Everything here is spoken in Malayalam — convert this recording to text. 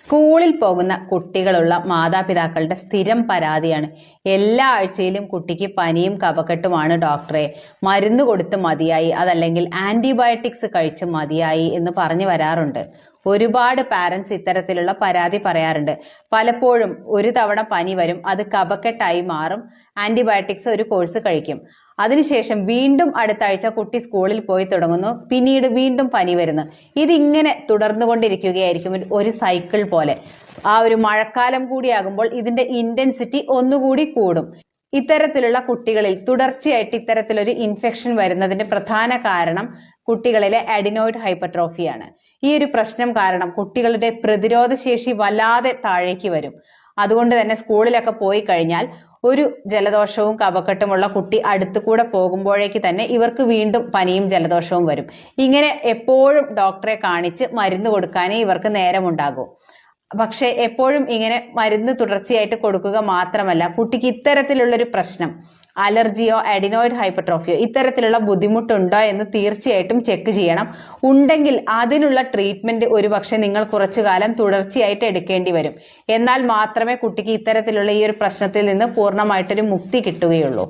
സ്കൂളിൽ പോകുന്ന കുട്ടികളുള്ള മാതാപിതാക്കളുടെ സ്ഥിരം പരാതിയാണ്. എല്ലാ ആഴ്ചയിലും കുട്ടിക്ക് പനിയും കപക്കെട്ടുമാണ് ഡോക്ടറെ. മരുന്ന് കൊടുത്ത് മതിയായി അതല്ലെങ്കിൽ ആന്റിബയോട്ടിക്സ് കഴിച്ച് മതിയായി എന്ന് പറഞ്ഞു വരാറുണ്ട്. ഒരുപാട് പാരന്റ്സ് ഇത്തരത്തിലുള്ള പരാതി പറയാറുണ്ട്. പലപ്പോഴും ഒരു തവണ പനി വരും അത് കപക്കെട്ടായി മാറും ആന്റിബയോട്ടിക്സ് ഒരു കോഴ്സ് കഴിക്കും. അതിനുശേഷം വീണ്ടും അടുത്ത ആഴ്ച കുട്ടി സ്കൂളിൽ പോയി തുടങ്ങുന്നു പിന്നീട് വീണ്ടും പനി വരുന്നു. ഇതിങ്ങനെ തുടർന്നുകൊണ്ടിരിക്കുകയായിരിക്കും ഒരു സൈക്കിൾ പോലെ. ആ ഒരു മഴക്കാലം കൂടിയാകുമ്പോൾ ഇതിന്റെ ഇന്റൻസിറ്റി ഒന്നുകൂടി കൂടും. ഇത്തരത്തിലുള്ള കുട്ടികളിൽ തുടർച്ചയായിട്ട് ഇത്തരത്തിലൊരു ഇൻഫെക്ഷൻ വരുന്നതിന്റെ പ്രധാന കാരണം കുട്ടികളിലെ അഡിനോയിഡ് ഹൈപ്പർട്രോഫിയാണ് ഈ ഒരു പ്രശ്നം കാരണം കുട്ടികളുടെ പ്രതിരോധ ശേഷി വല്ലാതെ താഴേക്ക് വരും. അതുകൊണ്ട് തന്നെ സ്കൂളിലൊക്കെ പോയി കഴിഞ്ഞാൽ ഒരു ജലദോഷവും കപക്കെട്ടുമുള്ള കുട്ടി അടുത്തു കൂടെ പോകുമ്പോഴേക്ക് തന്നെ ഇവർക്ക് വീണ്ടും പനിയും ജലദോഷവും വരും. ഇങ്ങനെ എപ്പോഴും ഡോക്ടറെ കാണിച്ച് മരുന്ന് കൊടുക്കാനേ ഇവർക്ക് നേരമുണ്ടാകൂ. പക്ഷെ എപ്പോഴും ഇങ്ങനെ മരുന്ന് തുടർച്ചയായിട്ട് കൊടുക്കുക മാത്രമല്ല കുട്ടിക്ക് ഇത്തരത്തിലുള്ളൊരു പ്രശ്നം അലർജിയോ അഡിനോയിഡ് ഹൈപ്പർട്രോഫിയോ ഇത്തരത്തിലുള്ള ബുദ്ധിമുട്ടുണ്ടോ എന്ന് തീർച്ചയായിട്ടും ചെക്ക് ചെയ്യണം. ഉണ്ടെങ്കിൽ അതിനുള്ള ട്രീറ്റ്മെന്റ് ഒരുപക്ഷെ നിങ്ങൾ കുറച്ചു കാലം തുടർച്ചയായിട്ട് എടുക്കേണ്ടി വരും. എന്നാൽ മാത്രമേ കുട്ടിക്ക് ഇത്തരത്തിലുള്ള ഈ ഒരു പ്രശ്നത്തിൽ നിന്ന് പൂർണമായിട്ടൊരു മുക്തി കിട്ടുകയുള്ളൂ.